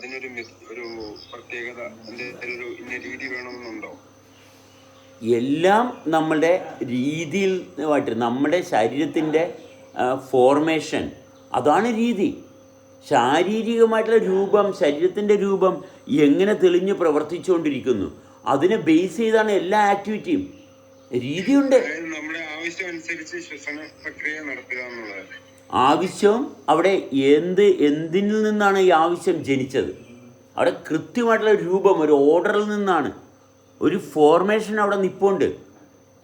അതിനൊരു ഒരു പ്രത്യേകത ഒരു ഇന്ന രീതി വേണമെന്നുണ്ടോ? എല്ലാം നമ്മുടെ രീതിയിൽ ആയിട്ട് നമ്മുടെ ശരീരത്തിന്റെ ഫോർമേഷൻ അതാണ് രീതി. ശാരീരികമായിട്ടുള്ള രൂപം ശരീരത്തിന്റെ രൂപം എങ്ങനെ തെളിഞ്ഞ് പ്രവർത്തിച്ചുകൊണ്ടിരിക്കുന്നു അതിനെ ബേസ് ചെയ്താണ് എല്ലാ ആക്ടിവിറ്റിയും രീതിയുണ്ട്. നമ്മുടെ ആവശ്യമനുസരിച്ച് ശ്വസന പ്രക്രിയ നടത്തുക എന്നുള്ളത് ആവശ്യം അവിടെ എന്ത് എന്തിൽ നിന്നാണ് ഈ ആവശ്യം ജനിച്ചത്? അവിടെ കൃത്യമായിട്ടുള്ള രൂപം ഒരു ഓർഡറിൽ നിന്നാണ്. ഒരു ഫോർമേഷൻ അവിടെ നിപ്പുണ്ട്.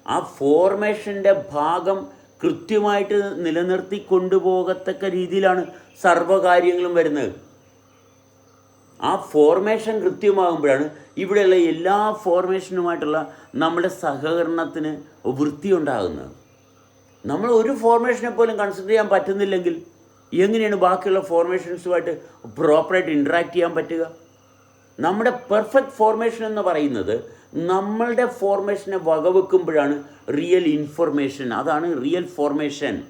ആ ഫോർമേഷന്റെ ഭാഗം കൃത്യമായിട്ട് നിലനിർത്തി കൊണ്ടുപോകത്തക്ക രീതിയിലാണ് സർവകാര്യങ്ങളും വരുന്നത്. ആ ഫോർമേഷൻ കൃത്യമാകുമ്പോഴാണ് ഇവിടെയുള്ള എല്ലാ ഫോർമേഷനുമായിട്ടുള്ള നമ്മുടെ സഹകരണത്തിന് വൃത്തി ഉണ്ടാകുന്നത് നമ്മൾ ഒരു ഫോർമേഷനെ പോലും കൺസിഡർ ചെയ്യാൻ പറ്റുന്നില്ലെങ്കിൽ എങ്ങനെയാണ് ബാക്കിയുള്ള ഫോർമേഷൻസുമായിട്ട് പ്രോപ്പറായിട്ട് ഇൻട്രാക്ട് ചെയ്യാൻ പറ്റുക? നമ്മുടെ പെർഫെക്റ്റ് ഫോർമേഷൻ എന്ന് പറയുന്നത് നമ്മളുടെ ഫോർമേഷനെ വകവെക്കുമ്പോഴാണ് റിയൽ ഇൻഫർമേഷൻ അതാണ് റിയൽ ഫോർമേഷൻ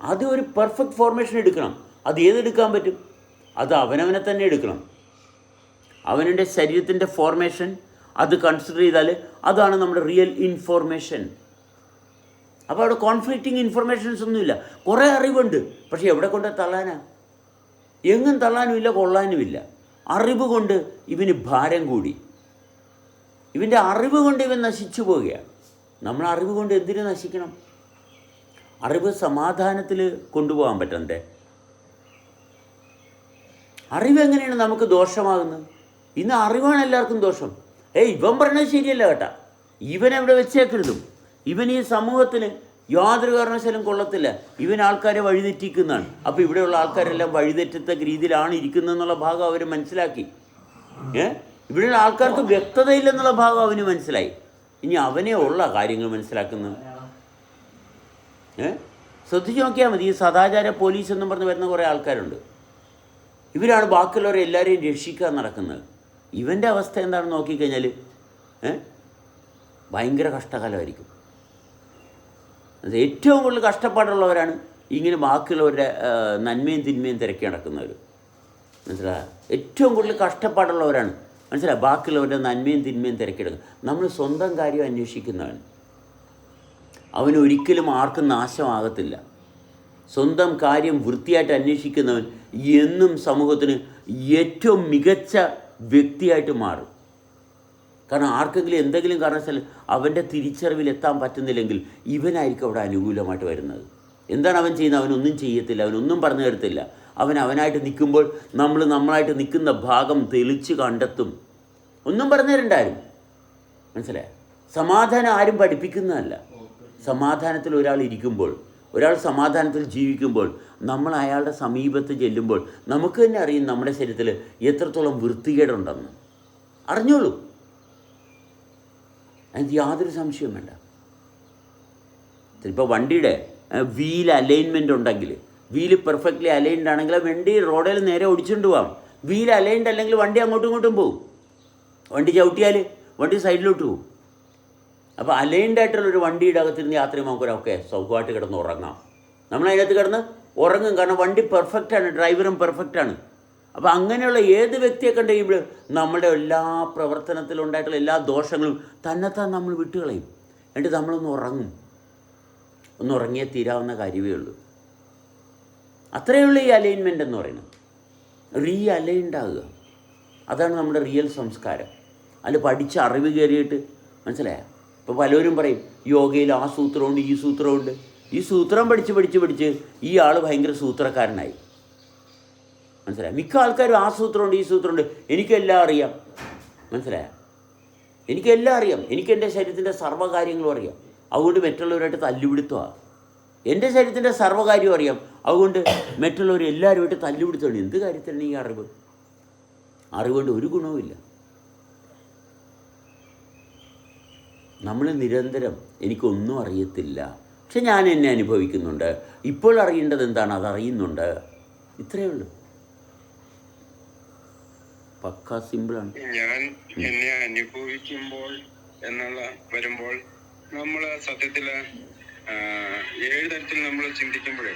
അത് ഒരു പെർഫെക്റ്റ് ഫോർമേഷൻ എടുക്കണം. അത് ഏതെടുക്കാൻ പറ്റും? അത് അവനവനെ തന്നെ എടുക്കണം. അവനവന്റെ ശരീരത്തിന്റെ ഫോർമേഷൻ അത് കൺസിഡർ ചെയ്താൽ അതാണ് നമ്മുടെ റിയൽ ഇൻഫോർമേഷൻ അപ്പോൾ അവിടെ കോൺഫ്ലിക്റ്റിംഗ് ഇൻഫർമേഷൻസ് ഒന്നുമില്ല. കുറേ അറിവുണ്ട്. പക്ഷേ എവിടെ കൊണ്ട് തള്ളാനാ? എങ്ങും തള്ളാനുമില്ല കൊള്ളാനുമില്ല. അറിവ് കൊണ്ട് ഇവന് ഭാരം കൂടി. ഇവന്റെ അറിവ് കൊണ്ട് ഇവൻ നശിച്ചു പോവുകയാണ്. നമ്മൾ അറിവ് കൊണ്ട് എന്തിനു നശിക്കണം? അറിവ് സമാധാനത്തിൽ കൊണ്ടുപോകാൻ പറ്റണ്ടേ അറിവ് എങ്ങനെയാണ് നമുക്ക് ദോഷമാകുന്നത്? ഇന്ന് അറിവാണ് എല്ലാവർക്കും ദോഷം. ഏയ് ഇവൻ പറഞ്ഞത് ശരിയല്ല കേട്ടാ. ഇവൻ എവിടെ വെച്ചേക്കരുതും. ഇവൻ ഈ സമൂഹത്തിന് യാതൊരു കാരണവശാലും കൊള്ളത്തില്ല. ഇവൻ ആൾക്കാരെ വഴിതെറ്റിക്കുന്നതാണ്. അപ്പോൾ ഇവിടെയുള്ള ആൾക്കാരെല്ലാം വഴിതെറ്റത്തക്ക രീതിയിലാണ് ഇരിക്കുന്നതെന്നുള്ള ഭാഗം അവർ മനസ്സിലാക്കി. ഏ? ഇവിടെയുള്ള ആൾക്കാർക്ക് വ്യക്തതയില്ലെന്നുള്ള ഭാഗം അവന് മനസ്സിലായി. ഇനി അവനെ ഉള്ള കാര്യങ്ങൾ മനസ്സിലാക്കുന്നത്? ഏ? ശ്രദ്ധിച്ച് നോക്കിയാൽ മതി. ഈ സദാചാര പോലീസ് എന്നും പറഞ്ഞ് വരുന്ന കുറേ ആൾക്കാരുണ്ട്. ഇവരാണ് ബാക്കിയുള്ളവരെ എല്ലാവരെയും രക്ഷിക്കാൻ നടക്കുന്നത്. ഇവന്റെ അവസ്ഥ എന്താണെന്ന് നോക്കിക്കഴിഞ്ഞാൽ ഭയങ്കര കഷ്ടകാലമായിരിക്കും. അത് ഏറ്റവും കൂടുതൽ കഷ്ടപ്പാടുള്ളവരാണ് ഇങ്ങനെ ബാക്കിയുള്ളവരുടെ നന്മയും തിന്മയും തിരക്കി നടക്കുന്നവർ മനസ്സിലായ ഏറ്റവും കൂടുതൽ കഷ്ടപ്പാടുള്ളവരാണ്. മനസ്സിലായി ബാക്കിയുള്ളവരുടെ നന്മയും തിന്മയും തിരക്കിടുന്നത് നമ്മൾ സ്വന്തം കാര്യം അന്വേഷിക്കുന്നവൻ. അവനൊരിക്കലും ആർക്കും നാശമാകത്തില്ല. സ്വന്തം കാര്യം വൃത്തിയായിട്ട് അന്വേഷിക്കുന്നവൻ എന്നും സമൂഹത്തിന് ഏറ്റവും മികച്ച വ്യക്തിയായിട്ട് മാറും. കാരണം ആർക്കെങ്കിലും എന്തെങ്കിലും കാരണവശാൽ അവന്റെ തിരിച്ചറിവിൽ എത്താൻ പറ്റുന്നില്ലെങ്കിൽ ഇവനായിരിക്കും അവിടെ അനുകൂലമായിട്ട് വരുന്നത്. എന്താണ് അവൻ ചെയ്യുന്നത്? അവനൊന്നും ചെയ്യത്തില്ല. അവനൊന്നും പറഞ്ഞു തരത്തില്ല. അവൻ അവനായിട്ട് നിൽക്കുമ്പോൾ നമ്മൾ നമ്മളായിട്ട് നിൽക്കുന്ന ഭാഗം തെളിച്ച് കണ്ടെത്തും. ഒന്നും പറഞ്ഞു തരണ്ടാരും. മനസ്സിലായോ? സമാധാനം ആരും പഠിപ്പിക്കുന്നതല്ല. സമാധാനത്തിൽ ഒരാൾ ഇരിക്കുമ്പോൾ ഒരാൾ സമാധാനത്തിൽ ജീവിക്കുമ്പോൾ നമ്മൾ അയാളുടെ സമീപത്ത് ചെല്ലുമ്പോൾ നമുക്ക് തന്നെ അറിയും നമ്മുടെ ശരീരത്തിൽ എത്രത്തോളം വൃത്തികേടുണ്ടെന്ന്. അറിഞ്ഞോളൂ. അതിന് യാതൊരു സംശയവും വേണ്ട. ഇപ്പോൾ വണ്ടിയുടെ വീൽ അലൈൻമെന്റ് ഉണ്ടെങ്കിൽ വീൽ പെർഫെക്റ്റ്ലി അലൈൻഡ് ആണെങ്കിൽ വണ്ടി റോഡിൽ നേരെ ഓടിച്ചുകൊണ്ട് പോകാം വീൽ അലൈൻഡ് അല്ലെങ്കിൽ വണ്ടി അങ്ങോട്ടും ഇങ്ങോട്ടും പോകും വണ്ടി ചവിട്ടിയാൽ വണ്ടി സൈഡിലോട്ട് പോകും അപ്പോൾ അലൈൻഡ് ആയിട്ടുള്ള ഒരു വണ്ടിയുടെ അകത്തിരുന്ന് യാത്ര ചെയ്യുമ്പോൾ നമുക്കൊരൊക്കെ സൗഖ്യമായിട്ട് കിടന്ന് ഉറങ്ങാം. നമ്മൾ അതിനകത്ത് കിടന്ന് ഉറങ്ങും. കാരണം വണ്ടി പെർഫെക്റ്റാണ് ഡ്രൈവറും പെർഫെക്റ്റാണ് അപ്പോൾ അങ്ങനെയുള്ള ഏത് വ്യക്തിയെ കണ്ടു കഴിയുമ്പോൾ നമ്മുടെ എല്ലാ പ്രവർത്തനത്തിലും ഉണ്ടായിട്ടുള്ള എല്ലാ ദോഷങ്ങളും തന്നെത്താൻ നമ്മൾ വിട്ടുകളയും. എന്നിട്ട് നമ്മളൊന്ന് ഉറങ്ങും. ഒന്ന് ഉറങ്ങിയേ തീരാവുന്ന കാര്യമേ ഉള്ളൂ. അത്രയേ ഉള്ളൂ ഈ അലൈൻമെന്റ് എന്ന് പറയുന്നത്. റീ അലൈൻഡ് ആകുക അതാണ് നമ്മുടെ റിയൽ സംസ്കാരം. അതിൽ പഠിച്ച അറിവ് കയറിയിട്ട് മനസ്സിലായ? ഇപ്പോൾ പലരും പറയും യോഗയിൽ ആ സൂത്രമുണ്ട് ഈ സൂത്രമുണ്ട്. ഈ സൂത്രം പഠിച്ച് പഠിച്ച് പഠിച്ച് ഈ ആൾ ഭയങ്കര സൂത്രക്കാരനായി. മനസ്സിലായോ? മിക്ക ആൾക്കാരും ആ സൂത്രമുണ്ട് ഈ സൂത്രമുണ്ട്. എനിക്കെല്ലാം അറിയാം. മനസ്സിലായോ? എനിക്കെല്ലാം അറിയാം. എനിക്ക് എന്റെ ശരീരത്തിന്റെ സർവകാര്യങ്ങളും അറിയാം. അതുകൊണ്ട് മറ്റുള്ളവരായിട്ട് തല്ലുപിടുത്തമാണ് എന്റെ ശരീരത്തിന്റെ സർവകാര്യം അറിയാം. അതുകൊണ്ട് മറ്റുള്ളവർ എല്ലാവരുമായിട്ട് തല്ലുപിടുത്തമാണ് എന്ത് കാര്യത്തിലാണ് ഈ അറിവ്? അറിവുകൊണ്ട് ഒരു ഗുണവുമില്ല നമ്മൾ നിരന്തരം എനിക്കൊന്നും അറിയത്തില്ല. പക്ഷെ ഞാൻ എന്നെ അനുഭവിക്കുന്നുണ്ട്. ഇപ്പോൾ അറിയേണ്ടത് എന്താണ്? അതറിയുന്നുണ്ട്. ഇത്രയേ ഉള്ളൂ. പക്ക സിമ്പിളാണ് ഞാൻ എന്നെ അനുഭവിക്കുമ്പോൾ എന്നുള്ള വരുമ്പോൾ നമ്മൾ സത്യത്തിൽ ഏഴ് തരത്തിൽ നമ്മൾ ചിന്തിക്കുമ്പോഴേ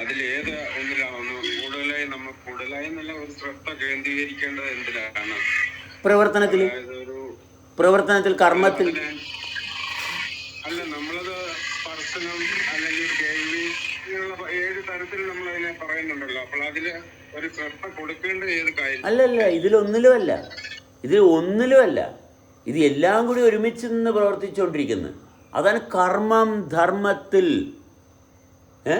അതിൽ ഏത് ഒന്നിലാണ് ഒന്ന് കൂടുതലായി നമ്മൾ കൂടുതലായി നല്ല ഒരു ശ്രദ്ധ കേന്ദ്രീകരിക്കേണ്ടത് എന്തിലാണ്? പ്രവർത്തനത്തിൽ പ്രവർത്തനത്തിൽ കർമ്മത്തിൽ. അല്ല നമ്മളത് പർസനം അല്ലെങ്കിൽ കേൾവി ഏഴ് തരത്തിൽ നമ്മൾ അതിനെ പറയുന്നുണ്ടല്ലോ. അപ്പോൾ അതിൽ അല്ലല്ല ഇതിലൊന്നിലുമല്ല ഇതിൽ ഒന്നിലുമല്ല ഇത് എല്ലാം കൂടി ഒരുമിച്ച് നിന്ന് പ്രവർത്തിച്ചുകൊണ്ടിരിക്കുന്നു. അതാണ് കർമ്മം ധർമ്മത്തിൽ. ഏ?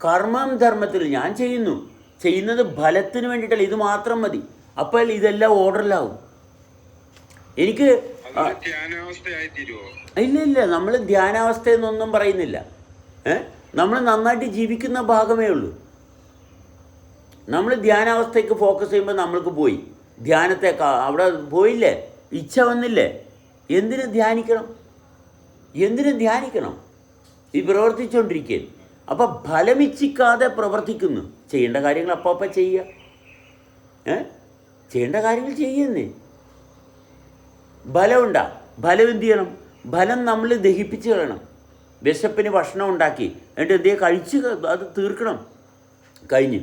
കർമ്മം ധർമ്മത്തിൽ ഞാൻ ചെയ്യുന്നു. ചെയ്യുന്നത് ഫലത്തിന് വേണ്ടിയിട്ടല്ല ഇത് മാത്രം മതി. അപ്പോൾ ഇതെല്ലാം ഓർഡറിലാവും. എനിക്ക് ഇല്ല ഇല്ല നമ്മൾ ധ്യാനാവസ്ഥ എന്നൊന്നും പറയുന്നില്ല. ഏ? നമ്മൾ നന്നായിട്ട് ജീവിക്കുന്ന ഭാഗമേ ഉള്ളൂ. നമ്മൾ ധ്യാനാവസ്ഥയ്ക്ക് ഫോക്കസ് ചെയ്യുമ്പോൾ നമ്മൾക്ക് പോയി. ധ്യാനത്തെ അവിടെ പോയില്ലേ? ഇച്ഛ വന്നില്ലേ? എന്തിനു ധ്യാനിക്കണം? എന്തിനു ധ്യാനിക്കണം? ഈ പ്രവർത്തിച്ചുകൊണ്ടിരിക്കുക അപ്പം ഫലമിച്ഛിക്കാതെ പ്രവർത്തിക്കുന്നു. ചെയ്യേണ്ട കാര്യങ്ങൾ അപ്പോൾ അപ്പം ചെയ്യുക. ഏ? ചെയ്യേണ്ട കാര്യങ്ങൾ ചെയ്യുന്നേ. ഫലമുണ്ടാ ഫലം എന്ത് ചെയ്യണം? ഫലം നമ്മൾ ദഹിപ്പിച്ച് കളയണം. വിശപ്പിന് ഭക്ഷണം ഉണ്ടാക്കി. എന്നിട്ട് എന്ത് കഴിച്ച് അത് തീർക്കണം. കഴിഞ്ഞ്.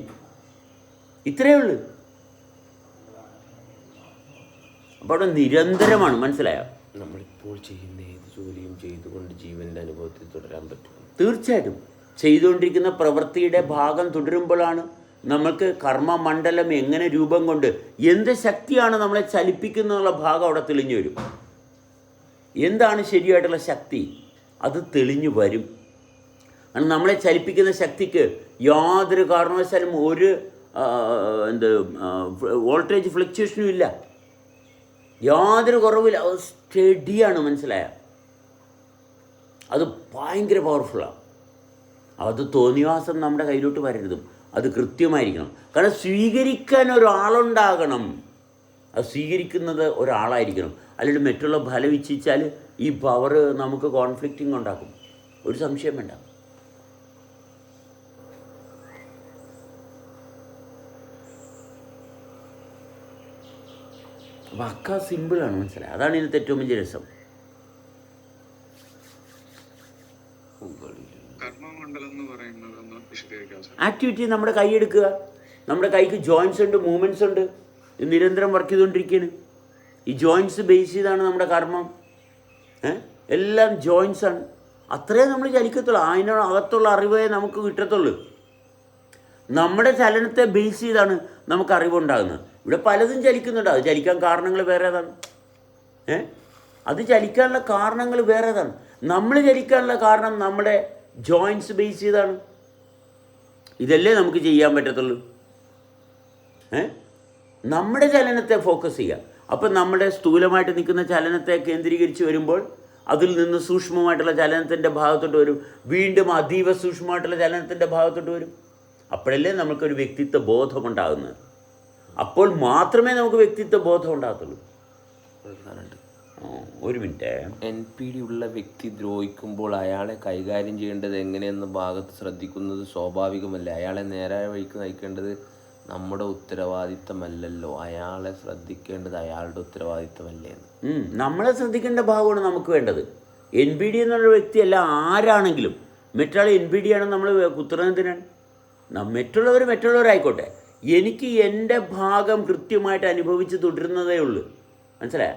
ഇത്രയേ ഉള്ളൂ. അപ്പോൾ അവിടെ നിരന്തരമാണ് മനസ്സിലായോ? നമ്മളിപ്പോൾ ചെയ്യുന്ന ഏത് ജോലിയും ചെയ്തുകൊണ്ട് ജീവന്റെ അനുഭവത്തിൽ തുടരാൻ പറ്റും. തീർച്ചയായിട്ടും. ചെയ്തുകൊണ്ടിരിക്കുന്ന പ്രവൃത്തിയുടെ ഭാഗം തുടരുമ്പോഴാണ് നമ്മൾക്ക് കർമ്മമണ്ഡലം എങ്ങനെ രൂപം കൊണ്ട് എന്ത് ശക്തിയാണ് നമ്മളെ ചലിപ്പിക്കുന്നുള്ള ഭാഗം അവിടെ തെളിഞ്ഞു വരും. എന്താണ് ശരിയായിട്ടുള്ള ശക്തി? അത് തെളിഞ്ഞു വരും. നമ്മളെ ചലിപ്പിക്കുന്ന ശക്തിക്ക് യാതൊരു കാരണവശാലും ഒരു എന്ത് വോൾട്ടേജ് ഫ്ലക്ച്വേഷനും ഇല്ല. യാതൊരു കുറവില്ല. സ്റ്റഡിയാണ് മനസ്സിലായ. അത് ഭയങ്കര പവർഫുള്ളാണ് അത് തോന്നിവാസം നമ്മുടെ കയ്യിലോട്ട് വരരുതും. അത് കൃത്യമായിരിക്കണം. കാരണം സ്വീകരിക്കാൻ ഒരാളുണ്ടാകണം. അത് സ്വീകരിക്കുന്നത് ഒരാളായിരിക്കണം. അല്ലെങ്കിൽ മറ്റുള്ള ഫലം ഇച്ഛിച്ചാൽ ഈ പവർ നമുക്ക് കോൺഫ്ലിക്റ്റിംഗ് ഉണ്ടാക്കും. ഒരു സംശയം വേണ്ട. അക്ക സിമ്പിളാണ് മനസ്സിലായി? അതാണ് ഇതിനകത്ത് ഏറ്റവും വലിയ രസം. ആക്ടിവിറ്റി നമ്മുടെ കൈ എടുക്കുക. നമ്മുടെ കൈക്ക് ജോയിൻസ് ഉണ്ട് മൂവ്മെന്റ്സ് ഉണ്ട്. ഇത് നിരന്തരം വർക്ക് ചെയ്തുകൊണ്ടിരിക്കുകയാണ്. ഈ ജോയിൻസ് ബേസ് ചെയ്താണ് നമ്മുടെ കർമ്മം. എല്ലാം ജോയിൻസ് ആണ്. അത്രേ നമ്മൾ ചലിക്കത്തുള്ളൂ. അതിനകത്തുള്ള അറിവേ നമുക്ക് കിട്ടത്തുള്ളൂ. നമ്മുടെ ചലനത്തെ ബേസ് ചെയ്താണ് നമുക്ക് അറിവുണ്ടാകുന്നത്. ഇവിടെ പലതും ചലിക്കുന്നുണ്ട്. അത് ചലിക്കാൻ കാരണങ്ങൾ വേറേതാണ്. ഏ? അത് ചലിക്കാനുള്ള കാരണങ്ങൾ വേറേതാണ്. നമ്മൾ ചലിക്കാനുള്ള കാരണം നമ്മുടെ ജോയിൻസ് ബേസ് ചെയ്താണ്. ഇതല്ലേ നമുക്ക് ചെയ്യാൻ പറ്റത്തുള്ളൂ. ഏ? നമ്മുടെ ചലനത്തെ ഫോക്കസ് ചെയ്യുക. അപ്പം നമ്മുടെ സ്ഥൂലമായിട്ട് നിൽക്കുന്ന ചലനത്തെ കേന്ദ്രീകരിച്ച് വരുമ്പോൾ അതിൽ നിന്ന് സൂക്ഷ്മമായിട്ടുള്ള ചലനത്തിന്റെ ഭാഗത്തോട്ട് വരും. വീണ്ടും അതീവ സൂക്ഷ്മമായിട്ടുള്ള ചലനത്തിന്റെ ഭാഗത്തോട്ട് വരും. അപ്പോഴല്ലേ നമുക്കൊരു വ്യക്തിത്വ ബോധം ഉണ്ടാകുന്നത്. അപ്പോൾ മാത്രമേ നമുക്ക് വ്യക്തിത്വ ബോധം ഉണ്ടാകത്തുള്ളൂ. ഒരു മിനിറ്റ്. എൻ പി ഡി ഉള്ള വ്യക്തി ദ്രോഹിക്കുമ്പോൾ അയാളെ കൈകാര്യം ചെയ്യേണ്ടത് എങ്ങനെയെന്ന ഭാഗത്ത് ശ്രദ്ധിക്കുന്നത് സ്വാഭാവികമല്ല? അയാളെ നേരായ വഴിക്ക് നയിക്കേണ്ടത് നമ്മുടെ ഉത്തരവാദിത്തമല്ലല്ലോ. അയാളെ ശ്രദ്ധിക്കേണ്ടത് അയാളുടെ ഉത്തരവാദിത്തമല്ലേ നമ്മളെ ശ്രദ്ധിക്കേണ്ട ഭാഗമാണ് നമുക്ക് വേണ്ടത്. എൻ പി ഡി എന്നുള്ള വ്യക്തിയല്ല ആരാണെങ്കിലും. മറ്റൊരാൾ എൻ പി ഡി ആണെന്ന് നമ്മൾ കുത്തുന്നതിനാണ് ന- മറ്റുള്ളവർ മറ്റുള്ളവരായിക്കോട്ടെ. എനിക്ക് എന്റെ ഭാഗം കൃത്യമായിട്ട് അനുഭവിച്ച് തുടരുന്നതേ ഉള്ളൂ. മനസ്സിലായ?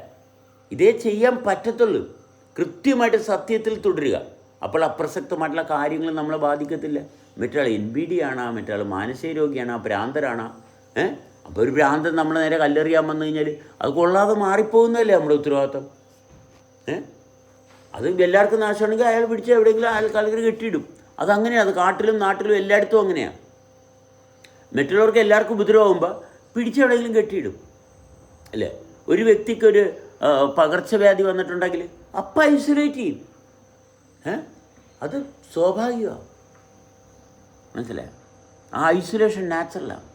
ഇതേ ചെയ്യാൻ പറ്റത്തുള്ളൂ. കൃത്യമായിട്ട് സത്യത്തിൽ തുടരുക. അപ്പോൾ അപ്രസക്തമായിട്ടുള്ള കാര്യങ്ങൾ നമ്മളെ ബാധിക്കത്തില്ല. മറ്റൊരാൾ എൻ ബി ഡി ആണോ മറ്റൊരാൾ മാനസിക രോഗിയാണോ ഭ്രാന്തരാണോ ഏഹ് അപ്പോൾ ഒരു ഭ്രാന്തൻ നമ്മൾ നേരെ കല്ലെറിയാൻ വന്നു കഴിഞ്ഞാൽ അത് കൊള്ളാതെ മാറിപ്പോകുന്നതല്ലേ നമ്മുടെ ഉത്തരവാദിത്വം? ഏഹ് അത് എല്ലാവർക്കും നാശമാണെങ്കിൽ അയാൾ പിടിച്ച് എവിടെയെങ്കിലും അയാൾ കലകരി കെട്ടിയിടും. അതങ്ങനെയാണ് അത് കാട്ടിലും നാട്ടിലും എല്ലായിടത്തും അങ്ങനെയാണ് മറ്റുള്ളവർക്ക് എല്ലാവർക്കും ഉപദ്രവമാകുമ്പോൾ പിടിച്ചെവിടെയെങ്കിലും കെട്ടിയിടും. അല്ലേ? ഒരു വ്യക്തിക്കൊരു ഒരു പകർച്ചവ്യാധി വന്നിട്ടുണ്ടെങ്കിൽ അപ്പ ഐസൊലേറ്റ് ചെയ്യും. ഏ? അത് സ്വാഭാവികമാണ് മനസ്സിലായോ? ആ ഐസൊലേഷൻ നാച്ചുറലാണ്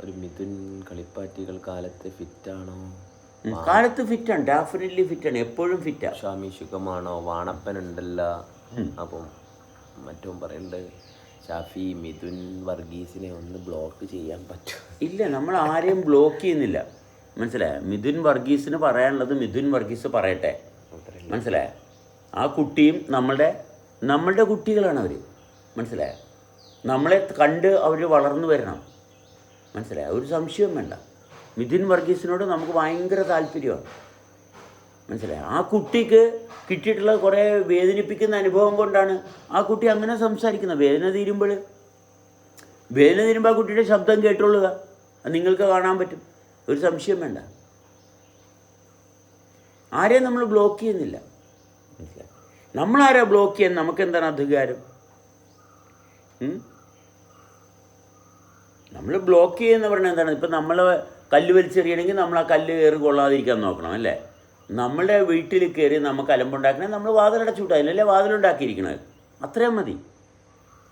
ഒരു മിഥുൻ കളിപ്പാറ്റികൾ കാലത്ത് ഫിറ്റാണോ? കാലത്ത് ഫിറ്റാണ്. ഡെഫിനറ്റ്ലി ഫിറ്റാണ്. എപ്പോഴും ഫിറ്റാണ് സ്വാമിശുഖമാണോ വാണപ്പനുണ്ടല്ല. അപ്പം മറ്റും പറയുന്നുണ്ട്. ഷാഫി മിഥുൻ വർഗീസിനെ ഒന്ന് ബ്ലോക്ക് ചെയ്യാൻ പറ്റും. ഇല്ല നമ്മൾ ആരെയും ബ്ലോക്ക് ചെയ്യുന്നില്ല. മനസ്സിലായോ? മിഥുൻ വർഗീസിന് പറയാനുള്ളത് മിഥുൻ വർഗീസ് പറയട്ടെ. മനസ്സിലായോ? ആ കുട്ടിയും നമ്മളുടെ നമ്മളുടെ കുട്ടികളാണ് അവർ മനസ്സിലായോ? നമ്മളെ കണ്ട് അവർ വളർന്നു വരണം. മനസ്സിലായി? ഒരു സംശയവും വേണ്ട. മിഥുൻ വർഗീസിനോട് നമുക്ക് ഭയങ്കര താല്പര്യമാണ്. മനസ്സിലായി? ആ കുട്ടിക്ക് കിട്ടിയിട്ടുള്ള കുറേ വേദനിപ്പിക്കുന്ന അനുഭവം കൊണ്ടാണ് ആ കുട്ടി അങ്ങനെ സംസാരിക്കുന്നത്. വേദന തീരുമ്പോൾ വേദന തീരുമ്പോൾ ആ കുട്ടിയുടെ ശബ്ദം കേട്ടോളുക. നിങ്ങൾക്ക് കാണാൻ പറ്റും. ഒരു സംശയം വേണ്ട. ആരെയും നമ്മൾ ബ്ലോക്ക് ചെയ്യുന്നില്ല. നമ്മളാരാ ബ്ലോക്ക് ചെയ്യാൻ? നമുക്ക് എന്താണ് അധികാരം നമ്മൾ ബ്ലോക്ക് ചെയ്യുന്ന പറഞ്ഞാൽ എന്താണ്? ഇപ്പം നമ്മൾ കല്ല് വലിച്ചെറിയണമെങ്കിൽ നമ്മൾ ആ കല്ല് കയറി കൊള്ളാതിരിക്കാൻ നോക്കണം അല്ലേ? നമ്മുടെ വീട്ടിൽ കയറി നമുക്ക് അലമ്പുണ്ടാക്കണേ നമ്മൾ വാതിലടച്ചുവിട്ടാൽ അതിലല്ലേ വാതിലുണ്ടാക്കിയിരിക്കണത്. അത്രയും മതി.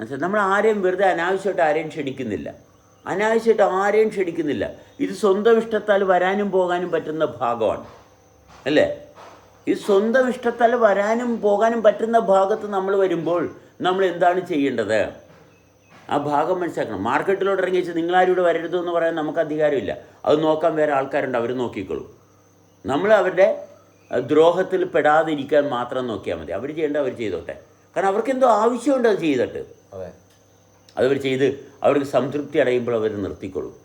മനസ്സിലായി നമ്മൾ ആരെയും വെറുതെ അനാവശ്യമായിട്ട് ആരെയും ക്ഷണിക്കുന്നില്ല. അനാവശ്യമായിട്ട് ആരെയും ക്ഷണിക്കുന്നില്ല. ഇത് സ്വന്തം ഇഷ്ടത്താൽ വരാനും പോകാനും പറ്റുന്ന ഭാഗമാണ്. അല്ലേ? ഈ സ്വന്തം ഇഷ്ടത്താൽ വരാനും പോകാനും പറ്റുന്ന ഭാഗത്ത് നമ്മൾ വരുമ്പോൾ നമ്മൾ എന്താണ് ചെയ്യേണ്ടത്? ആ ഭാഗം മനസ്സിലാക്കണം. മാർക്കറ്റിലോട്ട് ഇറങ്ങി വെച്ച് നിങ്ങളാരും ഇവിടെ വരരുതെന്ന് പറയാൻ നമുക്ക് അധികാരമില്ല. അത് നോക്കാൻ വേറെ ആൾക്കാരുണ്ട് അവർ നോക്കിക്കോളും. നമ്മൾ അവരുടെ ദ്രോഹത്തിൽ പെടാതിരിക്കാൻ മാത്രം നോക്കിയാൽ മതി. അവർ ചെയ്യേണ്ട അവർ ചെയ്തോട്ടെ. കാരണം അവർക്ക് എന്തോ ആവശ്യമുണ്ട് അത് ചെയ്തിട്ട്. അതെ. അതവർ ചെയ്ത് അവർക്ക് സംതൃപ്തി അടയുമ്പോൾ അവർ നിർത്തിക്കൊള്ളും.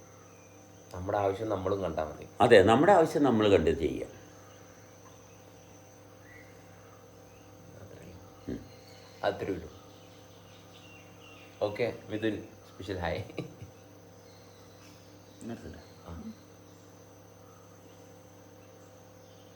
നമ്മുടെ ആവശ്യം നമ്മളും കണ്ടാൽ മതി. അതെ നമ്മുടെ ആവശ്യം നമ്മൾ കണ്ട് ചെയ്യാം അത്രേ ഉള്ളൂ. Okay Mithun special hi? ആ